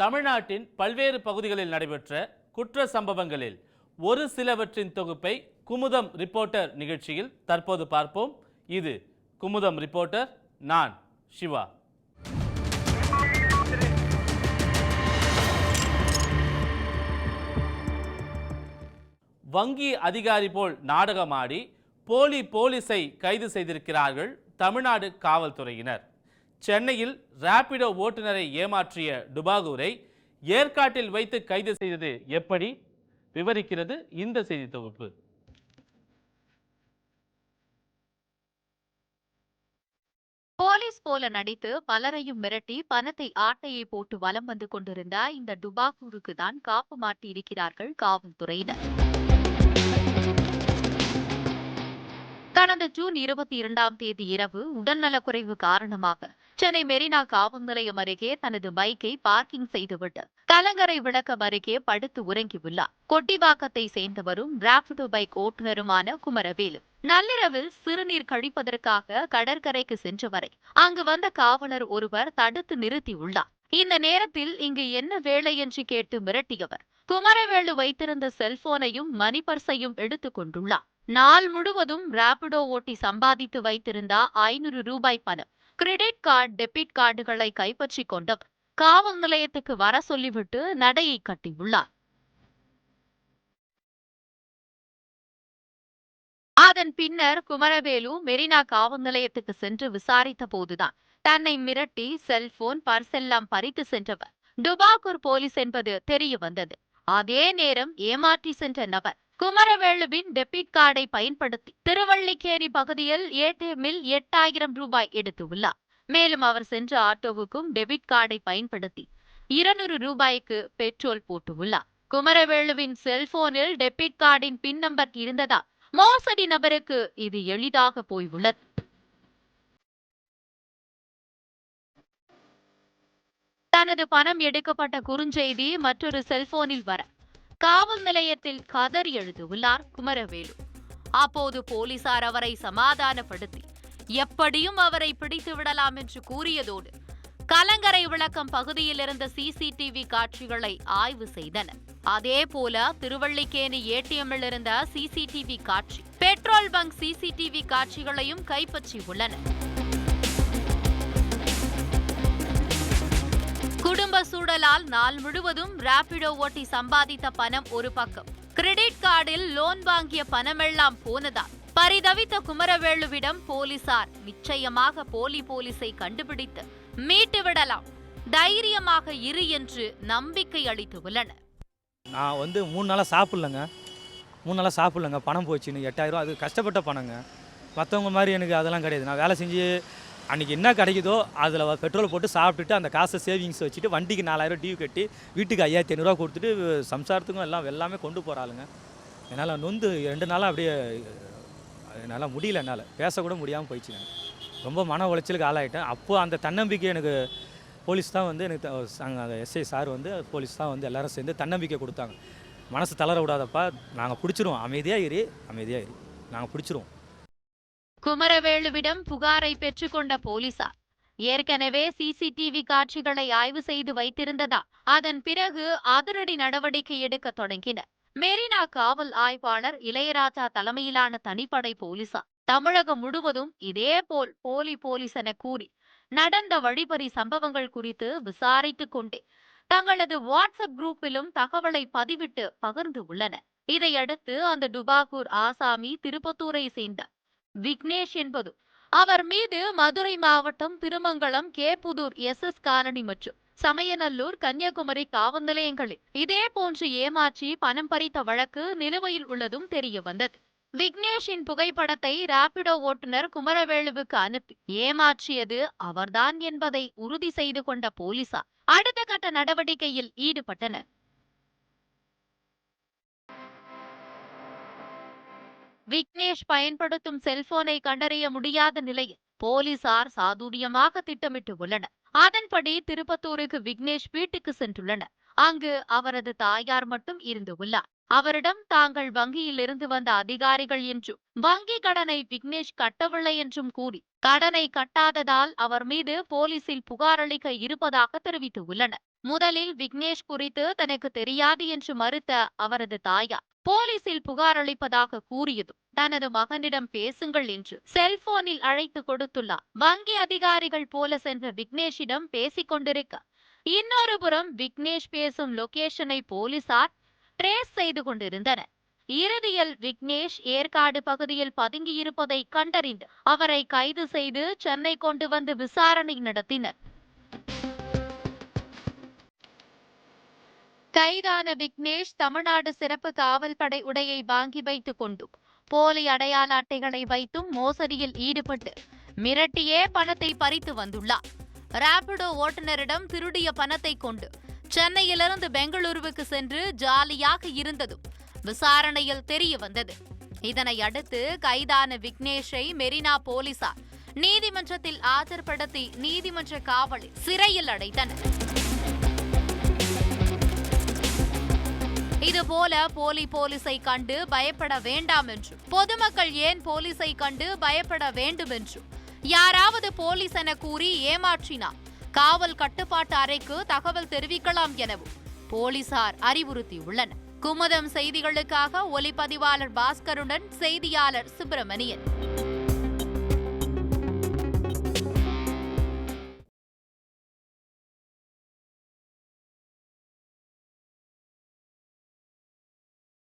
தமிழ்நாட்டின் பல்வேறு பகுதிகளில் நடைபெற்ற குற்ற சம்பவங்களில் ஒரு சிலவற்றின் தொகுப்பை குமுதம் ரிப்போர்ட்டர் நிகழ்ச்சியில் தற்போது பார்ப்போம். இது குமுதம் ரிப்போர்ட்டர் நான் சிவா. வங்கி அதிகாரி போல் நாடகமாடி போலி போலீஸை கைது செய்திருக்கிறார்கள் தமிழ்நாடு காவல்துறையினர். சென்னையில் ராபிடோ ஓட்டுநரை ஏமாற்றிய டுபாகூரை ஏற்காட்டில் வைத்து கைது செய்தது எப்படி? விவரிக்கிறது இந்த செய்தி தொகுப்பு. போலீஸ் போல நடித்து பலரையும் மிரட்டி பணத்தை ஆட்டையை போட்டு வலம் வந்து கொண்டிருந்த இந்த டுபாகூருக்கு தான் காப்பு மாட்டி இருக்கிறார்கள் காவல்துறையினர். கடந்த ஜூன் இருபத்தி இரண்டாம் தேதி இரவு உடல்நலக்குறைவு காரணமாக சென்னை மெரினா காவல் நிலையம் அருகே தனது பைக்கை பார்க்கிங் செய்துவிட்டு கலங்கரை விளக்கம் அருகே படுத்து உறங்கியுள்ளார். கொட்டிவாக்கத்தை சேர்ந்தவரும் ராபிடோ பைக் ஓட்டுநருமான குமரவேலு. நள்ளிரவில் சிறுநீர் கழிப்பதற்காக கடற்கரைக்கு சென்றவரை அங்கு வந்த காவலர் ஒருவர் தடுத்து நிறுத்தியுள்ளார். இந்த நேரத்தில் இங்கு என்ன வேலை என்று கேட்டு மிரட்டியவர். குமரவேலு வைத்திருந்த செல்போனையும் மணி பர்சையும் எடுத்துக் கொண்டுள்ளார். நாள் முழுவதும் ராபிடோ ஓட்டி சம்பாதித்து வைத்திருந்த ஐநூறு ரூபாய் பணம். கிரெடிட் கார்டு டெபிட் கார்டுகளை கைப்பற்றி கொண்டு காவல் நிலையத்துக்கு வர சொல்லிவிட்டு நடையை கட்டியுள்ளார். அதன் பின்னர் குமரவேலு மெரினா காவல் நிலையத்துக்கு சென்று விசாரித்த போதுதான் தன்னை மிரட்டி செல்போன் பர்ஸ் எல்லாம் பறித்து சென்றவர். டுபாகூர் போலீஸ் என்பது தெரிய வந்தது அதே நேரம் ஏமாற்றி சென்ற நபர் குமரவேலுவின் டெபிட் கார்டை பயன்படுத்தி திருவள்ளிக்கேரி பகுதியில் ஏடிஎம்மில் எட்டாயிரம் ரூபாய் எடுத்துள்ளார். மேலும் அவர் சென்ற ஆட்டோவுக்கும் டெபிட் கார்டை பயன்படுத்தி இருநூறு ரூபாய்க்கு பெட்ரோல் போட்டுள்ளார். குமரவேலுவின் செல்போனில் டெபிட் கார்டின் பின் நம்பர் இருந்ததா மோசடி நபருக்கு இது எளிதாக போய் உள்ளது தனது பணம் எடுக்கப்பட்ட குறுஞ்செய்தி மற்றொரு செல்போனில் வர காவல் நிலையத்தில் கதறி எழுதியுள்ளார் குமரவேலு. அப்போது போலீசார் அவரை சமாதானப்படுத்தி எப்படியும் அவரை பிடித்து விடலாம் என்று கூறியதோடு கலங்கரை விளக்கம் பகுதியில் இருந்த சிசிடிவி காட்சிகளை ஆய்வு செய்தனர். அதே போல திருவள்ளிக்கேணி ஏடிஎம்மில் இருந்த சிசிடிவி காட்சி பெட்ரோல் பங்க் சிசிடிவி காட்சிகளையும் கைப்பற்றி உள்ளனர் குடும்ப சூழலால் நாள் முழுவதும் ராபிடோ ஓட்டி சம்பாதித்த பணம் ஒரு பக்கம். கிரெடிட் கார்டில் லோன் வாங்கிய பணமெல்லாம் போனதால் பரிதவித்த குமரவேலுவிடம் போலீசார் நிச்சயமாக போலி போலீஸை கண்டுபிடித்து மீட்டு விடலாம். தைரியமாக இரு என்று நம்பிக்கை அளித்துள்ளனர் நான் வந்து மூணு நாளாக சாப்பிட்லங்க. மூணு நாளாக சாப்பிட்லங்க. பணம் போச்சுன்னு எட்டாயிரம் அது கஷ்டப்பட்ட பணங்க. மற்றவங்க மாதிரி எனக்கு அதெல்லாம் கிடையாது. நான் வேலை செஞ்சு அன்றைக்கி என்ன கிடைக்குதோ அதில் பெட்ரோல் போட்டு சாப்பிட்டுட்டு அந்த காசை சேவிங்ஸ் வச்சுட்டு வண்டிக்கு நாலாயிரம் டியூ கட்டி வீட்டுக்கு ஐயாயிரத்தி ஐநூறுரூவா கொடுத்துட்டு சம்சாரத்துக்கும் எல்லாம் எல்லாமே கொண்டு போகிறாளுங்க என்னால் நொந்து ரெண்டு நாளாக அப்படியே என்னால் முடியல என்னால். பேசக்கூட முடியாமல் போயிடுச்சுங்க ரொம்ப மன உளைச்சலுக்கு ஆளாயிட்டேன். அப்போது அந்த தன்னம்பிக்கை எனக்கு போலீஸ் தான் வந்து எனக்கு அந்த எஸ்ஐ சார் வந்து போலீஸ் தான் வந்து எல்லோரும் சேர்ந்து தன்னம்பிக்கை கொடுத்தாங்க. மனசு தளர விடாதப்பா நாங்கள் பிடிச்சிருவோம். அமைதியாக இரு அமைதியாக இரு. நாங்கள் பிடிச்சிருவோம். குமரவேலுவிடம் புகாரை பெற்றுக்கொண்ட போலீசார் ஏற்கனவே சிசிடிவி காட்சிகளை ஆய்வு செய்து வைத்திருந்ததா அதன் பிறகு அதிரடி நடவடிக்கை எடுக்க தொடங்கினர். மெரினா காவல் ஆய்வாளர் இளையராஜா தலைமையிலான தனிப்படை போலீசார் தமிழகம் முழுவதும் இதேபோல் போலி போலீஸ் என கூறி நடந்த வழிபறி சம்பவங்கள் குறித்து விசாரித்துக் கொண்டே தங்களது வாட்ஸ்அப் குரூப்பிலும் தகவலை பதிவிட்டு பகிர்ந்து உள்ளனர். இதையடுத்து அந்த டுபாகூர் ஆசாமி திருப்பத்தூரை சேர்ந்த விக்னேஷ் என்பது. அவர் மீது மதுரை மாவட்டம் Thirumangalam Kepputhur S. S. Colony மற்றும் சமயநல்லூர் கன்னியாகுமரி காவல் நிலையங்களில் இதே போன்று ஏமாற்றி பணம் பறித்த வழக்கு நிலுவையில் உள்ளதும் தெரிய வந்தது. விக்னேஷின் புகைப்படத்தை ராபிடோ ஓட்டுநர் குமரவேலுவுக்கு அனுப்பி ஏமாற்றியது அவர்தான் என்பதை உறுதி செய்து கொண்ட போலீசார். அடுத்த கட்ட நடவடிக்கையில் ஈடுபட்டனர். விக்னேஷ் பயன்படுத்தும் செல்போனை கண்டறிய முடியாத நிலையில் போலீசார் சாதுரியமாக திட்டமிட்டு உள்ளனர். அதன்படி திருப்பத்தூருக்கு விக்னேஷ் வீட்டுக்கு சென்றுள்ளனர். அங்கு அவரது தாயார் மட்டும் இருந்து உள்ளார். அவரிடம் தாங்கள் வங்கியில் இருந்து வந்த அதிகாரிகள் என்றும் வங்கி கடனை விக்னேஷ் கட்டவில்லை என்றும் கூறி கடனை கட்டாததால் அவர் மீது போலீசில் புகார் அளிக்க இருப்பதாக தெரிவித்துள்ளனர். முதலில் விக்னேஷ் குறித்து தனக்கு தெரியாது என்று மறுத்த அவரது தாயார் போலீசில் புகார் அளிப்பதாக கூறியதும் தனது மகனிடம் பேசுங்கள் என்று செல்போனில் அழைத்து கொடுத்துள்ளார். வங்கி அதிகாரிகள் போல சென்ற விக்னேஷிடம் பேசிக் கொண்டிருக்க இன்னொரு புறம் விக்னேஷ் பேசும் லொகேஷனை போலீசார் ட்ரேஸ் செய்து கொண்டிருந்தனர் இறுதியில் விக்னேஷ் ஏற்காடு பகுதியில் பதுங்கியிருப்பதை கண்டறிந்து அவரை கைது செய்து சென்னை கொண்டு வந்து விசாரணை நடத்தினர். கைதான விக்னேஷ் தமிழ்நாடு சிறப்பு காவல் படை உடையை வாங்கி வைத்துக் கொண்டும் போலி அடையாள அட்டைகளை வைத்தும் மோசடியில் ஈடுபட்டு மிரட்டியே பணத்தை பறித்து வந்துள்ளார். ராபிடோ ஓட்டுநரிடம் திருடிய பணத்தை கொண்டு சென்னையிலிருந்து பெங்களூருவுக்கு சென்று ஜாலியாக இருந்ததும் விசாரணையில் தெரிய வந்தது. இதனை அடுத்து கைதான விக்னேஷை மெரினா போலீசார் நீதிமன்றத்தில் ஆஜர்படுத்தி நீதிமன்ற காவலில் சிறையில் அடைத்தனர். இதுபோல போலி போலீஸை கண்டு பயப்பட வேண்டாம் என்றும் பொதுமக்கள் ஏன் போலீஸை கண்டு பயப்பட வேண்டும் என்றும் யாராவது போலீஸ் என கூறி ஏமாற்றினார். காவல் கட்டுப்பாட்டு அறைக்கு தகவல் தெரிவிக்கலாம் எனவும் போலீசார் அறிவுறுத்தியுள்ளனர். குமுதம் செய்திகளுக்காக ஒலிப்பதிவாளர் பாஸ்கருடன் செய்தியாளர் சுப்பிரமணியன்.